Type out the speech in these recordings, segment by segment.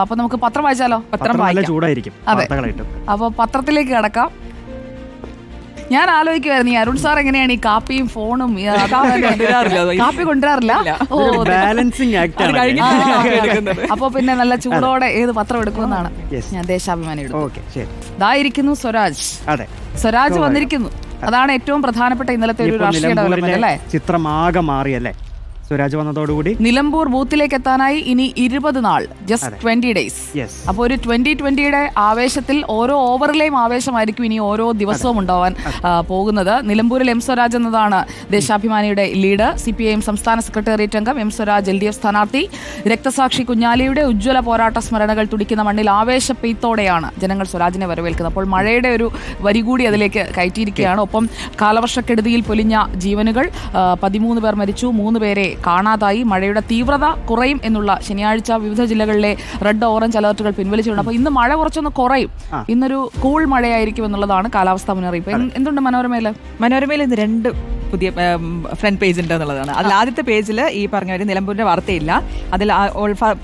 അപ്പൊ നമുക്ക് പത്രം വായിച്ചാലോ? പത്രം ചൂടായിരിക്കും. അപ്പൊ പത്രത്തിലേക്ക് കടക്കാം. ഞാൻ ആലോചിക്കുമായിരുന്നു ഈ അരുൺ സാർ എങ്ങനെയാണ് ഈ കാപ്പിയും ഫോണും. കാപ്പി കൊണ്ടുവരാറില്ല ബാലൻസിങ് ആക്ട്. അപ്പൊ പിന്നെ നല്ല ചൂടോടെ ഏത് പത്രം എടുക്കുമെന്നാണ് ഞാൻ ദേശാഭിമാനി എടുക്കും ഓക്കെ ശരി. ഇതായിരിക്കുന്നു സ്വരാജ്. അതെ. സ്വരാജ് വന്നിരിക്കുന്നു. അതാണ് ഏറ്റവും പ്രധാനപ്പെട്ട ഇന്നലത്തെ ഒരു രാഷ്ട്രീയ ഡെവലപ്മെന്റ് അല്ലേ? ചിത്രം ആകെ മാറിയല്ലേ? സ്വരാജ് വന്നതോടുകൂടി നിലമ്പൂർ ബൂത്തിലേക്ക് എത്താനായി ഇനി ഇരുപത് നാൾ ജസ്റ്റ്. ട്വന്റി ഡേയ്സ് അപ്പൊ അപ്പോൾ ഒരു ട്വന്റി ട്വന്റിയുടെ ആവേശത്തിൽ ഓരോ ഓവറിലെയും ആവേശമായിരിക്കും ഇനി ഓരോ ദിവസവും ഉണ്ടാവാൻ പോകുന്നത്. നിലമ്പൂരിൽ എം സ്വരാജ് എന്നതാണ് ദേശാഭിമാനിയുടെ lead C P I M സംസ്ഥാന സെക്രട്ടേറിയറ്റ് അംഗം M Swaraj L D F സ്ഥാനാർത്ഥി. രക്തസാക്ഷി കുഞ്ഞാലിയുടെ ഉജ്ജ്വല പോരാട്ട സ്മരണകൾ തുടിക്കുന്ന മണ്ണിൽ ആവേശ പെയ്ത്തോടെയാണ് ജനങ്ങൾ സ്വരാജിനെ വരവേൽക്കുന്നത്. അപ്പോൾ മഴയുടെ ഒരു വരി കൂടി അതിലേക്ക് കയറ്റിയിരിക്കുകയാണ്. ഒപ്പം കാലവർഷക്കെടുതിയിൽ പൊലിഞ്ഞ ജീവനുകൾ പതിമൂന്ന് പേർ മരിച്ചു മൂന്ന് പേരെ കാണാതായി. മഴയുടെ തീവ്രത കുറയും എന്നുള്ള ശനിയാഴ്ച വിവിധ ജില്ലകളിലെ റെഡ് ഓറഞ്ച് അലർട്ടുകൾ പിൻവലിച്ചിട്ടുണ്ട്. അപ്പോൾ ഇന്ന് മഴ കുറച്ചൊന്ന് കുറയും. ഇന്നൊരു കൂൾ മഴയായിരിക്കും എന്നുള്ളതാണ് കാലാവസ്ഥാ മുന്നറിയിപ്പ്. എന്ത്- എന്തുണ്ട് മനോരമയിൽ? മനോരമയിൽ ഇന്ന് രണ്ട് പുതിയ ഫ്രണ്ട് പേജ് ഉണ്ട് എന്നുള്ളതാണ്. അതിൽ ആദ്യത്തെ പേജിൽ ഈ പറഞ്ഞ ഒരു നിലമ്പൂരിന്റെ വാർത്തയില്ല. അതിൽ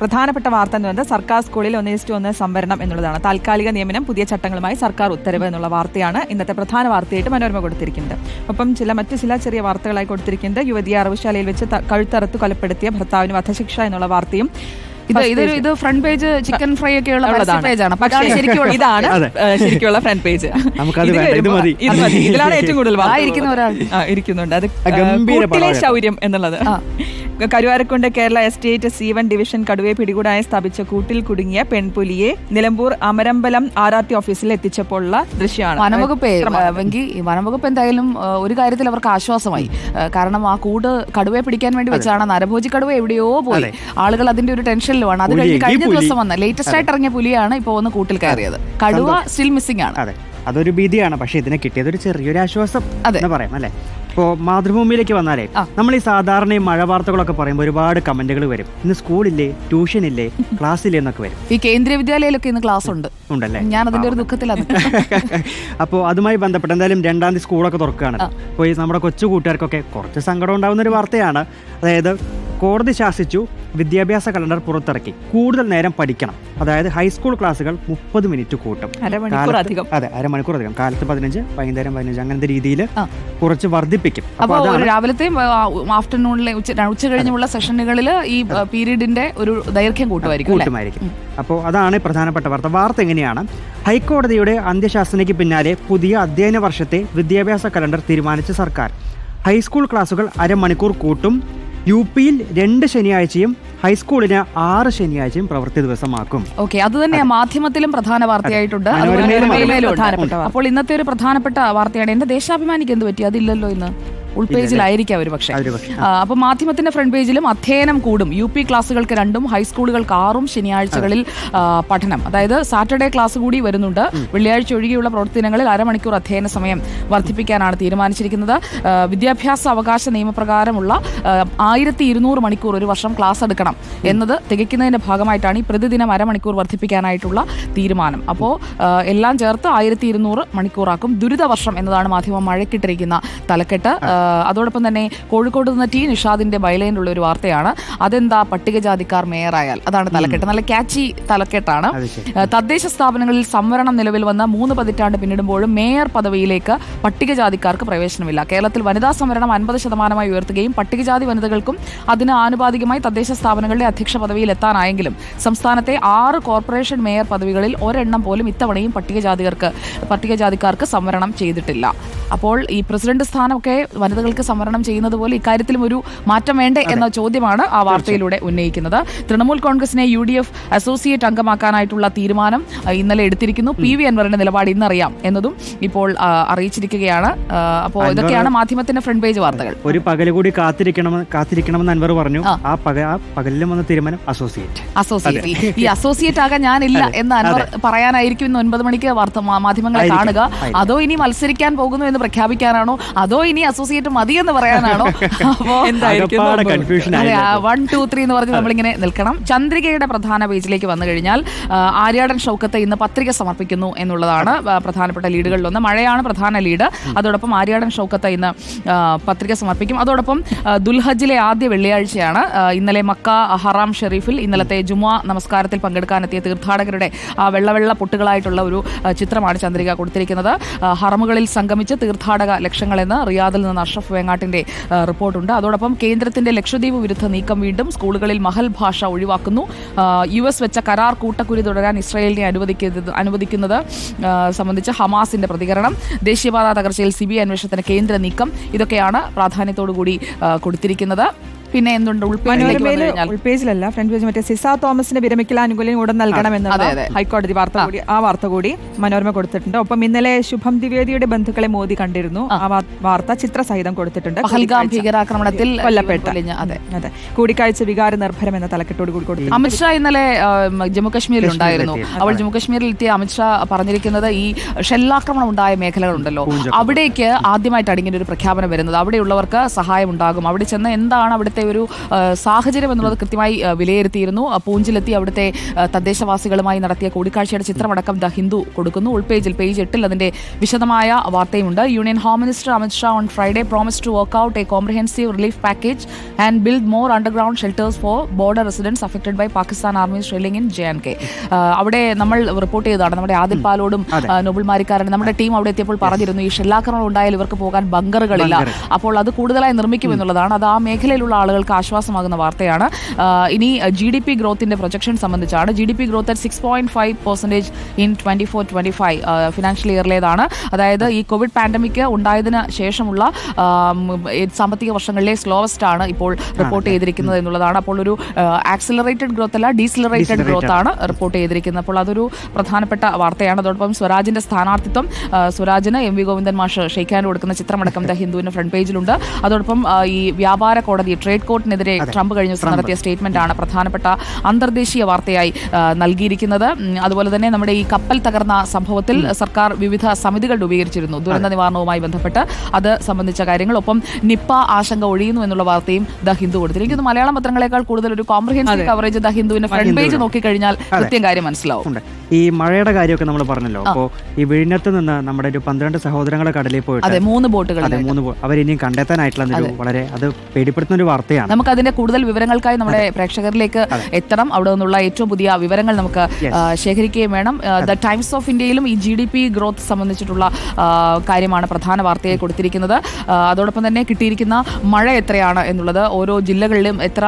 പ്രധാനപ്പെട്ട വാർത്ത എന്ന് പറയുന്നത് സർക്കാർ സ്കൂളിൽ ഒന്ന് ഇസ്റ്റു ഒന്ന് സംവരണം എന്നുള്ളതാണ്. താൽക്കാലിക നിയമനം പുതിയ ചട്ടങ്ങളുമായി സർക്കാർ ഉത്തരവ് എന്നുള്ള വാർത്തയാണ് ഇന്നത്തെ പ്രധാന വാർത്തയായിട്ട് മനോരമ കൊടുത്തിരിക്കുന്നത്. ഒപ്പം ചില മറ്റു ചില ചെറിയ വാർത്തകളായി കൊടുത്തിരിക്കുന്നത് യുവതിയെ അറവുശാലയിൽ വെച്ച് കഴുത്തറുത്ത് കൊലപ്പെടുത്തിയ ഭർത്താവിന് വധശിക്ഷ എന്നുള്ള വാർത്തയും ഇത് ഇതൊരു ഇത് ഫ്രണ്ട് പേജ് ചിക്കൻ ഫ്രൈ ഒക്കെ ഉള്ള പേജ് ആണ്. പക്ഷേ ശരിക്കും ഇതാണ് ശരിക്കുള്ള ഫ്രണ്ട് പേജ് ഇതിലാണ് ഏറ്റവും കൂടുതൽ ആ ഇരിക്കുന്ന ഒരാൾ. ആ, ഇരിക്കുന്നുണ്ട്. അത് ശൗര്യം എന്നുള്ളത്. Karuvarakundu Kerala estate C one division കടുവയെ പിടികൂടായി സ്ഥാപിച്ച കൂട്ടിൽ കുടുങ്ങിയ പെൺപുലിയെ Nilambur Amarambalam R R T ഓഫീസിൽ എത്തിച്ചപ്പോഴുള്ള ദൃശ്യമാണ്. വനംവകുപ്പ് വെങ്കി വനംവകുപ്പ് എന്തായാലും ഒരു കാര്യത്തിൽ അവർക്ക് ആശ്വാസമായി. കാരണം ആ കൂട് കടുവയെ പിടിക്കാൻ വേണ്ടി വെച്ചാണ് നരഭോജി കടുവ എവിടെയോ പോയി. ആളുകൾ അതിന്റെ ഒരു ടെൻഷനിലുമാണ്. അത് കഴിഞ്ഞ് കഴിഞ്ഞ ദിവസം വന്ന ലേറ്റസ്റ്റ് ആയിട്ട് ഇറങ്ങിയ പുലിയാണ് ഇപ്പോൾ ഒന്ന് കൂട്ടിൽ കയറിയത്. കടുവ സ്റ്റിൽ മിസ്സിംഗ് ആണ്. അതെ. അതൊരു ഭീതിയാണ്. പക്ഷെ ഇതിനെ കിട്ടിയത് ഒരു ചെറിയൊരു ആശ്വാസം അതെ. എന്ന് പറയാം അല്ലേ? ഇപ്പോ മാതൃഭൂമിയിലേക്ക് വന്നാലേ നമ്മൾ ഈ സാധാരണ ഈ മഴ വാർത്തകളൊക്കെ പറയുമ്പോൾ ഒരുപാട് കമന്റുകൾ വരും. ഇന്ന് സ്കൂളില്ലേ? ട്യൂഷൻ ഇല്ലേ ക്ലാസ് ഇല്ലേ എന്നൊക്കെ വരും. ഈ കേന്ദ്രീയ വിദ്യാലയയിലൊക്കെ ഇന്ന് ക്ലാസ് ഉണ്ട് ഉണ്ടല്ലേ ഞാൻ അതിന്റെ ഒരു ദുഃഖത്തിലാണ് അപ്പോൾ അതുമായി ബന്ധപ്പെട്ട് എന്തായാലും രണ്ടാം തീയതി സ്കൂളൊക്കെ തുറക്കുകയാണ്. അപ്പോൾ ഈ നമ്മുടെ കൊച്ചു കൂട്ടുകാർക്കൊക്കെ കുറച്ച് സങ്കടം ഉണ്ടാകുന്ന ഒരു വാർത്തയാണ്. അതായത് കോടതി ശാസിച്ചു വിദ്യാഭ്യാസ കലണ്ടർ പുറത്തിറക്കി. കൂടുതൽ നേരം പഠിക്കണം. അതായത് ഹൈസ്കൂൾ ക്ലാസ്സുകൾ മുപ്പത് മിനിറ്റ് കൂട്ടും. അതെ അരമണിക്കൂർ അധികം. കാലത്ത് പതിനഞ്ച് വൈകുന്നേരം പതിനഞ്ച് അങ്ങനത്തെ രീതിയിൽ കുറച്ച് വർദ്ധിപ്പിക്കും. അപ്പോൾ രാവിലത്തെ ആഫ്റ്റർനൂണിലെ ഉച്ച ഉച്ച കഴിഞ്ഞുള്ള സെഷനുകളിൽ ഈ പീരീഡിന്റെ ഒരു ദൈർഘ്യം കൂട്ടുമായിരിക്കും കൂട്ടുമായിരിക്കും. അപ്പോൾ അതാണ് പ്രധാനപ്പെട്ട വാർത്ത. വാർത്ത എങ്ങനെയാണ്? ഹൈക്കോടതിയുടെ അന്ത്യശാസനയ്ക്ക് പിന്നാലെ പുതിയ അധ്യയന വർഷത്തെ വിദ്യാഭ്യാസ കലണ്ടർ തീരുമാനിച്ച സർക്കാർ. ഹൈസ്കൂൾ ക്ലാസുകൾ അരമണിക്കൂർ കൂട്ടും. യു പിയിൽ രണ്ട് ശനിയാഴ്ചയും ഹൈസ്കൂളിന് ആറ് ശനിയാഴ്ചയും പ്രവൃത്തി ദിവസമാക്കും. ഓക്കെ അത് തന്നെ മാധ്യമത്തിലും പ്രധാന വാർത്തയായിട്ടുണ്ട്. അപ്പോൾ ഇന്നത്തെ ഒരു പ്രധാനപ്പെട്ട വാർത്തയാണ്. എന്റെ ദേശാഭിമാനിക്ക് എന്ത് പറ്റി? അതില്ലല്ലോ ഇന്ന്. ഉൾപേജിലായിരിക്കാം അവർ പക്ഷേ. അതൊരു പക്ഷേ. അപ്പൊ മാധ്യമത്തിന്റെ ഫ്രണ്ട് പേജിലും അധ്യയനം കൂടും. യു പി ക്ലാസ്സുകൾക്ക് രണ്ടും ഹൈസ്കൂളുകൾക്ക് ആറും ശനിയാഴ്ചകളിൽ പഠനം. അതായത് സാറ്റർഡേ ക്ലാസ് കൂടി വരുന്നുണ്ട്. വെള്ളിയാഴ്ച ഒഴികെയുള്ള പ്രവർത്തനങ്ങളിൽ അരമണിക്കൂർ അധ്യയന സമയം വർദ്ധിപ്പിക്കാനാണ് തീരുമാനിച്ചിരിക്കുന്നത്. വിദ്യാഭ്യാസ അവകാശ നിയമപ്രകാരമുള്ള ആയിരത്തി ഇരുന്നൂറ് മണിക്കൂർ ഒരു വർഷം ക്ലാസ് എടുക്കണം എന്നത് തികയ്ക്കുന്നതിന്റെ ഭാഗമായിട്ടാണ് ഈ പ്രതിദിനം അരമണിക്കൂർ വർദ്ധിപ്പിക്കാനായിട്ടുള്ള തീരുമാനം. അപ്പോൾ എല്ലാം ചേർത്ത് ആയിരത്തി ഇരുന്നൂറ് മണിക്കൂറാക്കും ദുരിതവർഷം എന്നതാണ് മാധ്യമം മഴക്കിട്ടിരിക്കുന്ന തലക്കെട്ട്. അതോടൊപ്പം തന്നെ കോഴിക്കോട് നിന്ന് ടി നിഷാദിന്റെ ബൈലൈനിലുള്ള ഒരു വാർത്തയാണ്. അതെന്താ പട്ടികജാതിക്കാർ മേയറായാൽ? അതാണ് തലക്കെട്ട്. നല്ല കാച്ചി തലക്കെട്ടാണ്. തദ്ദേശ സ്ഥാപനങ്ങളിൽ സംവരണം നിലവിൽ വന്ന മൂന്ന് പതിറ്റാണ്ട് പിന്നിടുമ്പോഴും മേയർ പദവിയിലേക്ക് പട്ടികജാതിക്കാർക്ക് പ്രവേശനമില്ല. കേരളത്തിൽ വനിതാ സംവരണം അൻപത് ശതമാനമായി ഉയർത്തുകയും പട്ടികജാതി വനിതകൾക്കും അതിന് ആനുപാതികമായി തദ്ദേശ സ്ഥാപനങ്ങളുടെ അധ്യക്ഷ പദവിയിൽ എത്താനായെങ്കിലും സംസ്ഥാനത്തെ ആറ് കോർപ്പറേഷൻ മേയർ പദവികളിൽ ഒരെണ്ണം പോലും ഇത്തവണയും പട്ടികജാതികർക്ക് പട്ടികജാതിക്കാർക്ക് സംവരണം ചെയ്തിട്ടില്ല. അപ്പോൾ ഈ പ്രസിഡന്റ് സ്ഥാനമൊക്കെ വനിതകൾക്ക് സംവരണം ചെയ്യുന്നത് പോലെ ഇക്കാര്യത്തിലും ഒരു മാറ്റം വേണ്ടേ എന്ന ചോദ്യമാണ് ആ വാർത്തയിലൂടെ ഉന്നയിക്കുന്നത്. തൃണമൂൽ കോൺഗ്രസിനെ യു ഡി എഫ് അസോസിയേറ്റ് അംഗമാക്കാനായിട്ടുള്ള തീരുമാനം ഇന്നലെ എടുത്തിരിക്കുന്നു. പി വി അൻവറിന്റെ നിലപാട് ഇന്നറിയാം എന്നതും ഇപ്പോൾ അറിയിച്ചിരിക്കുകയാണ്. അപ്പോൾ ഇതൊക്കെയാണ് മാധ്യമത്തിന്റെ ഫ്രണ്ട് പേജ് വാർത്തകൾ. ഒരു പകൽ കൂടി കാത്തിരിക്കണം കാത്തിരിക്കണമെന്ന് അൻവർ പറഞ്ഞു. ആ. പകലിലും വന്ന തീരുമാനം അസോസിയേറ്റ്. അസോസിയേറ്റ്. ഈ- അസോസിയേറ്റ് ആകാൻ ഞാനില്ല എന്ന് അൻവർ പറയാനായിരിക്കും ഇന്ന് ഒൻപത് മണിക്ക് വാർത്ത മാധ്യമങ്ങളെ കാണുക. അതോ ഇനി മത്സരിക്കാൻ പോകുന്നു എന്ന് പ്രഖ്യാപിക്കാനാണോ? അതോ ഇനി അസോസിയേറ്റ് മതി എന്ന് പറയാനാണോ? അപ്പോ എന്തായിരിക്കും? വൺ ടു ത്രീ എന്ന് പറഞ്ഞ് നമ്മളിങ്ങനെ നിൽക്കണം. ചന്ദ്രികയുടെ പ്രധാന പേജിലേക്ക് വന്നു കഴിഞ്ഞാൽ ആര്യാടൻ ഷൗക്കത്തെ ഇന്ന് പത്രിക സമർപ്പിക്കുന്നു എന്നുള്ളതാണ് പ്രധാനപ്പെട്ട ലീഡുകളിലൊന്ന് മഴയാണ് പ്രധാന ലീഡ്. അതോടൊപ്പം ആര്യാടൻ ഷൗക്കത്തെ ഇന്ന് പത്രിക സമർപ്പിക്കും. അതോടൊപ്പം ദുൽഹജിലെ ആദ്യ വെള്ളിയാഴ്ചയാണ് ഇന്നലെ മക്ക ഹറാം ഷെറീഫിൽ ഇന്നലത്തെ ജുമാ നമസ്കാരത്തിൽ പങ്കെടുക്കാനെത്തിയ തീർത്ഥാടകരുടെ ആ വെള്ളവെള്ള പൊട്ടുകളായിട്ടുള്ള ഒരു ചിത്രമാണ് ചന്ദ്രിക കൊടുത്തിരിക്കുന്നത്. ഹറമുകളിൽ സംഗമിച്ച് തീർത്ഥാടക ലക്ഷങ്ങളെന്ന് റിയാദിൽ നിന്ന് അഷ്റഫ് വേങ്ങാട്ടിന്റെ റിപ്പോർട്ടുണ്ട്. അതോടൊപ്പം കേന്ദ്രത്തിന്റെ ലക്ഷദ്വീപ് വിരുദ്ധ നീക്കം വീണ്ടും സ്കൂളുകളിൽ മഹൽ ഭാഷ ഒഴിവാക്കുന്നു. യു എസ് വെച്ച കരാർ കൂട്ടക്കുരി തുടരാൻ ഇസ്രായേലിനെ അനുവദിക്കുന്നത് അനുവദിക്കുന്നത് സംബന്ധിച്ച് ഹമാസിന്റെ പ്രതികരണം. ദേശീയപാത തകർച്ചയിൽ സി ബി അന്വേഷണത്തിന് കേന്ദ്ര നീക്കം. ഇതൊക്കെയാണ് പ്രാധാന്യത്തോടുകൂടി കൊടുത്തിരിക്കുന്നത്. പിന്നെ എന്തുണ്ട് മനോരമയിൽ ഉൾപേജിലല്ല ഫ്രണ്ട് പേജ് മറ്റേ സിസ തോമസിന്റെ വിരമിക്കൽ ആനുകൂല്യം ഉടൻ നൽകണം എന്നുള്ള ഹൈക്കോടതി വാർത്ത കൂടി ആ വാർത്ത കൂടി മനോരമ കൊടുത്തിട്ടുണ്ട്. ഒപ്പം ഇന്നലെ ശുഭം ദ്വിവേദിയുടെ ബന്ധുക്കളെ മോദി കണ്ടിരുന്നു. ആ. വാർത്ത ചിത്രസഹിതം കൊടുത്തിട്ടുണ്ട്. ഭീകരാക്രമണത്തിൽ കൊല്ലപ്പെട്ട അതെ. അതെ. കൂടിക്കാഴ്ച വികാര നിർഭരം എന്ന തലക്കെട്ടോട് കൂടി കൊടുത്തു അമിത്ഷാ ഇന്നലെ ജമ്മുകശ്മീരിൽ ജമ്മു കാശ്മീരിൽ ഉണ്ടായിരുന്നു. അവൾ ജമ്മു കാശ്മീരിൽ എത്തിയ അമിത്ഷാ പറഞ്ഞിരിക്കുന്നത് ഈ ഷെല്ലാക്രമണം ഉണ്ടായ മേഖലകളുണ്ടല്ലോ. അവിടേക്ക് ആദ്യമായിട്ടാണ് ഇങ്ങനെ ഒരു പ്രഖ്യാപനം വരുന്നത്. അവിടെയുള്ളവർക്ക് സഹായം ഉണ്ടാകും. അവിടെ ചെന്ന് എന്താണ് അവിടുത്തെ ഒരു ആ, സാഹചര്യം എന്നുള്ളത് കൃത്യമായി വിലയിരുത്തിയിരുന്നു. പൂഞ്ചിലെത്തി അവിടുത്തെ തദ്ദേശവാസികളുമായി നടത്തിയ കൂടിക്കാഴ്ചയുടെ ചിത്രമടക്കം ദ ഹിന്ദു കൊടുക്കുന്നു. ഉൾപേജിൽ പേജ് എട്ടിൽ അതിന്റെ വിശദമായ വാർത്തയുമുണ്ട്. Union home minister Amit Shah on Friday promise to work out a comprehensive relief package and build more underground shelters for border residents affected by Pakistan army shelling in J and K അവിടെ നമ്മൾ report ചെയ്തതാണ്. നമ്മുടെ ആദിൽ പാലോടും നോബിൾ നമ്മുടെ team അവിടെ എത്തിയപ്പോൾ പറഞ്ഞിരുന്നു ഈ ഷെല്ലാക്രമണം ഉണ്ടായാൽ ഇവർക്ക് പോകാൻ ബങ്കറുകളില്ല. അപ്പോൾ അത് കൂടുതലായി നിർമ്മിക്കും എന്നുള്ളതാണ് അത് ആ മേഖലയിലുള്ള ആളുകൾക്ക് ആശ്വാസമാകുന്ന വാർത്തയാണ്. ഇനി ജി ഡി പി ഗ്രോത്തിന്റെ പ്രൊജക്ഷൻ സംബന്ധിച്ചാണ്. G D P growth at six point five percentage in twenty four twenty five financial ഇയറിലേതാണ് അതായത് ഈ കോവിഡ് പാൻഡമിക് ഉണ്ടായതിന് ശേഷമുള്ള സാമ്പത്തിക വർഷങ്ങളിലെ സ്ലോവസ്റ്റ് ആണ് ഇപ്പോൾ റിപ്പോർട്ട് ചെയ്തിരിക്കുന്നത് എന്നുള്ളതാണ്. അപ്പോൾ ഒരു ആക്സിലറേറ്റഡ് ഗ്രോത്ത് അല്ല ഡീസിലറേറ്റഡ് ഗ്രോത്ത് ആണ് റിപ്പോർട്ട് ചെയ്തിരിക്കുന്നത്. അപ്പോൾ അതൊരു പ്രധാനപ്പെട്ട വാർത്തയാണ്. അതോടൊപ്പം സ്വരാജിന്റെ സ്ഥാനാർത്ഥിത്വം സ്വരാജിന് എം വി ഗോവിന്ദൻ മാഷ് ഷെയ്ഖാൻ കൊടുക്കുന്ന ചിത്രമടക്കം ദ ഹിന്ദുവിന്റെ ഫ്രണ്ട് പേജിലുണ്ട് അതോടൊപ്പം ഈ വ്യാപാര കോടതി ട്രേഡ് കോർട്ടിനെതിരെ ട്രംപ് കഴിഞ്ഞ ദിവസം നടത്തിയ സ്റ്റേറ്റ്മെന്റ് ആണ് പ്രധാനപ്പെട്ട അന്തർദേശീയ വാർത്തയായി നൽകിയിരിക്കുന്നത്. അതുപോലെ തന്നെ നമ്മുടെ ഈ കപ്പൽ തകർന്ന സംഭവത്തിൽ സർക്കാർ വിവിധ സമിതികൾ രൂപീകരിച്ചിരുന്നു. ദുരന്ത നിവാരണവുമായി ബന്ധപ്പെട്ട് അത് സംബന്ധിച്ച കാര്യങ്ങൾ. ഒപ്പം നിപ്പ ആശങ്ക ഒഴിയുന്നു എന്നുള്ള വാർത്തയും ദ ഹിന്ദു കൊടുത്തിരിക്കുന്നു എനിക്കൊന്ന് മലയാളം പത്രങ്ങളെക്കാൾ കൂടുതൽ ഒരു കോംപ്രഹെൻസീവ് കവറേജ് ദ ഹിന്ദുവിന്റെ ഫ്രണ്ട് പേജ് നോക്കിക്കഴിഞ്ഞാൽ കൃത്യം കാര്യം മനസ്സിലാവും. ഈ മഴയുടെ കാര്യമൊക്കെ നമ്മൾ പറഞ്ഞല്ലോ. അപ്പോൾ ഈ വിഴിഞ്ഞത്ത് നിന്ന് നമ്മുടെ ഒരു പന്ത്രണ്ട് സഹോദരങ്ങളെ കടലിൽ പോയിട്ട് അതെ മൂന്ന് ബോട്ടുകൾ അതെ മൂന്ന് അവർ അവരിനിയും കണ്ടെത്താനായിട്ടുള്ള ഒരു വളരെ അത് പേടിപ്പെടുത്തുന്ന ഒരു വാർത്തയാണ്. നമുക്ക് അതിന്റെ കൂടുതൽ വിവരങ്ങൾക്കായി നമ്മുടെ പ്രേക്ഷകരിലേക്ക് എത്തണം. അവിടെ നിന്നുള്ള ഏറ്റവും പുതിയ വിവരങ്ങൾ നമുക്ക് ശേഖരിക്കുകയും വേണം. ദ ടൈംസ് ഓഫ് ഇന്ത്യയിലും ഈ ജി ഡി പി ഗ്രോത്ത് സംബന്ധിച്ചിട്ടുള്ള കാര്യമാണ് പ്രധാന വാർത്തയായി കൊടുത്തിരിക്കുന്നത്. അതോടൊപ്പം തന്നെ കിട്ടിയിരിക്കുന്ന മഴ എത്രയാണ് എന്നുള്ളത് ഓരോ ജില്ലകളിലും എത്ര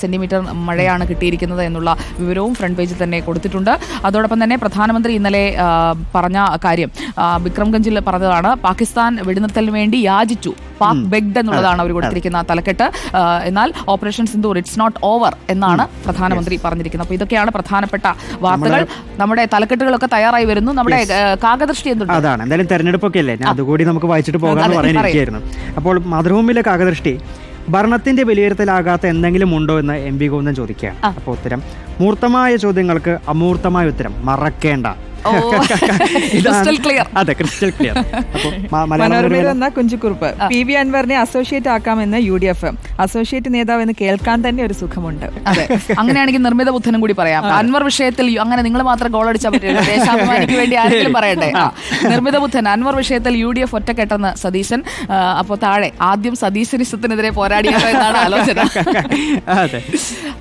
സെന്റിമീറ്റർ മഴയാണ് കിട്ടിയിരിക്കുന്നത് എന്നുള്ള വിവരവും ഫ്രണ്ട് പേജിൽ തന്നെ കൊടുത്തിട്ടുണ്ട്. അതോടൊപ്പം തന്നെ പ്രധാനമന്ത്രി ഇന്നലെ പറഞ്ഞ കാര്യം വിക്രംഗഞ്ചിൽ പറഞ്ഞതാണ് പാകിസ്ഥാൻ വെടിനിർത്തലിന് വേണ്ടി യാചിച്ചു. പാക് ബെഗ്ഡ് എന്നുള്ളതാണ് അവർ കൊടുത്തിരിക്കുന്ന തലക്കെട്ട്. എന്നാൽ operation Sindoor it's not over എന്നാണ് പ്രധാനമന്ത്രി പറഞ്ഞിരിക്കുന്നത്. അപ്പോൾ ഇതൊക്കെയാണ് പ്രധാനപ്പെട്ട വാർത്തകൾ. നമ്മുടെ തലക്കെട്ടുകളൊക്കെ തയ്യാറായി വരുന്നു. നമ്മുടെ കാകദൃഷ്ടി എന്തുണ്ട്? അതാണ്. എന്തായാലും തെരഞ്ഞെടുപ്പൊക്കെ അല്ലേ? അതുകൂടി നമുക്ക് വായിച്ചിട്ട് പോകാമെന്ന് അതെ, പറയാനിരിക്കുകയായിരുന്നു. അപ്പോൾ മാതൃഭൂമിയിലെ കാകദൃഷ്ടി ഭരണത്തിന്റെ വിലയിരുത്തലാകാത്ത എന്തെങ്കിലും ഉണ്ടോ എന്ന് എം വി ഗോവിന്ദൻ ചോദിക്കുകയാണ്. അപ്പോൾ ഉത്തരം മൂർത്തമായ ചോദ്യങ്ങൾക്ക് അമൂർത്തമായ ഉത്തരം മറക്കേണ്ട. ക്രിസ്റ്റൽ ക്ലിയർ അതെ ക്രിസ്റ്റൽ ക്ലിയർ മനോരമയിൽ വന്ന കുഞ്ചുകുറുപ്പ് പി. വി. അൻവറിനെ അസോസിയേറ്റ് ആക്കാമെന്ന് യു ഡി എഫ്. അസോസിയേറ്റ് നേതാവ് എന്ന് കേൾക്കാൻ തന്നെ ഒരു സുഖമുണ്ട്. അങ്ങനെയാണെങ്കിൽ നിർമ്മിത ബുദ്ധനും കൂടി പറയാം. അൻവർ വിഷയത്തിൽ അങ്ങനെ നിങ്ങൾ മാത്രം ഗോൾ അടിച്ചാൽ പറ്റില്ല ദേശാഭിമാനിക്ക് വേണ്ടി ആരെങ്കിലും പറയട്ടെ. നിർമ്മിത ബുദ്ധൻ അൻവർ വിഷയത്തിൽ യു ഡി എഫ് ഒറ്റക്കെട്ടെന്ന് സതീശൻ. അപ്പോൾ താഴെ ആദ്യം സതീശനിസത്തിനെതിരെ പോരാടിയാലോ എന്നാണ് ആലോചന.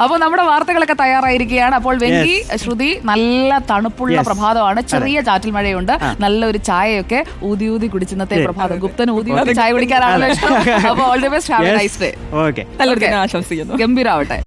അപ്പോൾ നമ്മുടെ വാർത്തകളൊക്കെ തയ്യാറായിരിക്കുകയാണ്. അപ്പോൾ വെങ്കി ശ്രുതി നല്ല തണുപ്പുള്ള Yes. പ്രഭാതമാണ് ചെറിയ ചാറ്റൽ മഴയുണ്ട്. നല്ലൊരു ചായയൊക്കെ ഊതി ഊതി കുടിച്ചിന്നത്തെ പ്രഭാതം. ഗുപ്തൻ ഊതി ഊതി ചായ കുടിക്കാനാണല്ലോ ഇഷ്ടം. അപ്പോൾ all the best have a nice day okay നല്ലൊരു ദിനം ആശംസിക്കുന്നു. ഗംഭീരാവട്ടെ.